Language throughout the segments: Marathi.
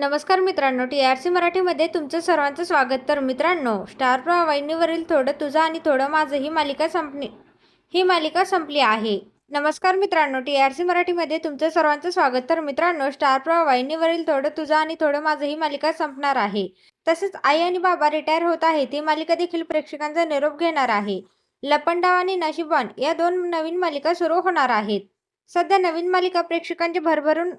नमस्कार मित्रांनो टी आर सी मराठीमध्ये तुमचं सर्वांचं स्वागत. तर मित्रांनो स्टार प्रवा वाहिनीवरील थोडं तुझं आणि थोडं माझं ही मालिका संपली ही मालिका संपली आहे. नमस्कार मित्रांनो टी आर सी मराठीमध्ये तुमचं सर्वांचं स्वागत. तर मित्रांनो स्टार प्रवाह वाहिनीवरील थोडं तुझं आणि थोडं माझं ही मालिका संपणार आहे. तसेच आई आणि बाबा रिटायर होत आहे ती मालिका देखील प्रेक्षकांचा निरोप घेणार आहे. लपंडाव आणि नशिबान या दोन नवीन मालिका सुरू होणार आहेत. सध्या नवीन मालिका प्रेक्षकांचे भरभरून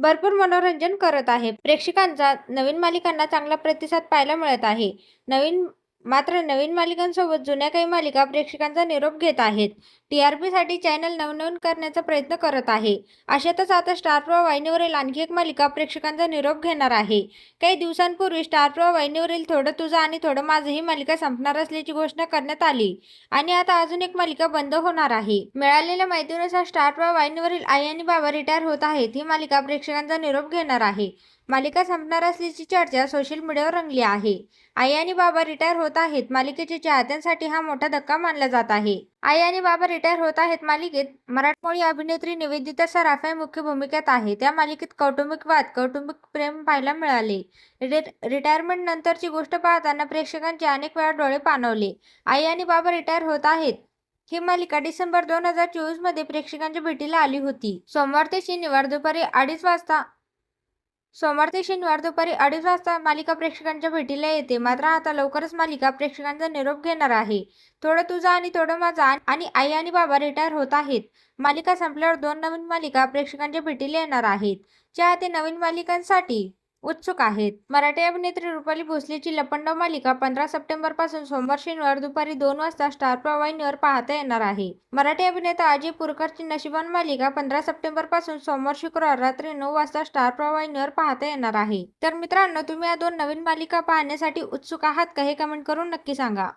भरपूर मनोरंजन करत आहे. प्रेक्षकांचा नवीन मालिकांना चांगला प्रतिसाद पाहायला मिळत आहे. नवीन मात्र नवीन मालिकांसोबत जुन्या काही मालिका प्रेक्षकांचा निरोप घेत आहेत. टी आर पीसाठी चॅनल नवनवीन करण्याचा प्रयत्न करत आहे. अशातच आता स्टार प्रवाह वाहिनीवरील आणखी एक मालिका प्रेक्षकांचा निरोप घेणार आहे. काही दिवसांपूर्वी स्टार प्रवाह वाहिनीवरील थोडं तुझं आणि थोडं माझं ही मालिका संपणार असल्याची घोषणा करण्यात आली. आणि आता अजून एक मालिका बंद होणार आहे. मिळालेल्या माहितीनुसार स्टार प्रवाह वाहिनीवरील आई आणि बाबा रिटायर होत आहेत ही मालिका प्रेक्षकांचा निरोप घेणार आहे. मालिका संपणार असल्याची चर्चा सोशल मीडियावर रंगली आहे. आई आणि बाबा रिटायर होत आहेत. मालिकेच्या चाहत्यांसाठी हा मोठा धक्का मानला जात आहे. आई आणि बाबा रिटायर होत आहेत मालिकेत. मराठमोळी अभिनेत्री निवेदिता सराफ या मुख्य भूमिकेत आहे. त्या मालिकेत कौटुंबिक वाद कौटुंबिक प्रेम पाहायला मिळाले. रिटायरमेंट नंतरची गोष्ट पाहताना प्रेक्षकांचे अनेक वेळा डोळे पाणवले. आई आणि बाबा रिटायर होत आहेत. ही मालिका डिसेंबर दोन हजार चोवीसमध्ये प्रेक्षकांच्या भेटीला आली होती. सोमवार ते शनिवार दुपारी अडीच वाजता सोमवार ते शनिवार दुपारी अडीच वाजता मालिका प्रेक्षकांच्या भेटीला येते. मात्र आता लवकरच मालिका प्रेक्षकांचा निरोप घेणार आहे. थोडं तुझं आणि थोडं माझा आणि आई आणि बाबा रिटायर होत आहेत. मालिका संपल्यावर दोन नवीन मालिका प्रेक्षकांच्या भेटीला येणार आहेत. चाहते नवीन मालिकांसाठी उत्सुक आहेत. मराठी अभिनेत्री रुपाली भोसलेची लपंडाव मालिका पंधरा सप्टेंबरपासून सोमवार शनिवार दुपारी दोन वाजता स्टार प्रवाहिनीवर पाहता येणार आहे. मराठी अभिनेता अजय पुरकरची नशिबान मालिका पंधरा सप्टेंबरपासून सोमवार शुक्रवार रात्री नऊ वाजता स्टार प्रवाहिनीवर पाहता येणार आहे. तर मित्रांनो तुम्ही या दोन नवीन मालिका पाहण्यासाठी उत्सुक आहात का हे कमेंट करून नक्की सांगा.